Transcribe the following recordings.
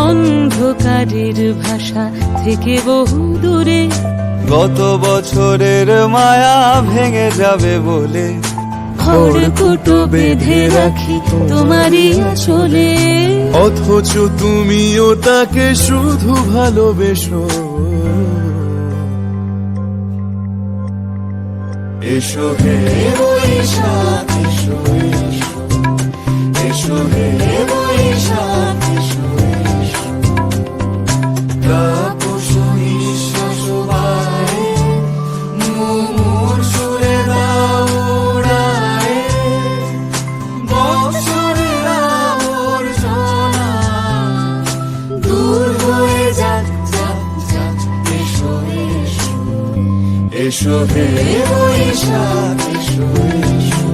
অন্ধকারের ভাষা থেকে বহু দূরে গত বছরের মায়া ভেঙে যাবে বলে খড়কুটো বেঁধে রাখি তোমারই চলে অথচ তুমিও তাকে শুধু ভালোবেসো এসো হে এসো এসো এসো হে এসো হে বৈশাখ এসো এসো।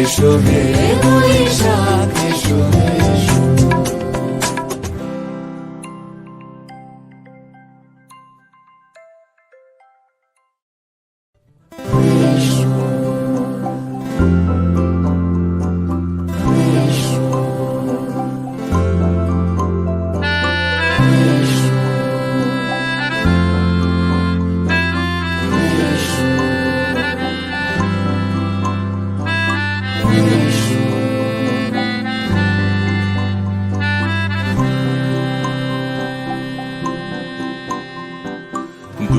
এসো হে বৈশাখ এসো এসো। দু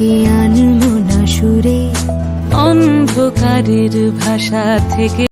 আলুকিয়ে আনলো না সুরে অন্ধকারের ভাষা থেকে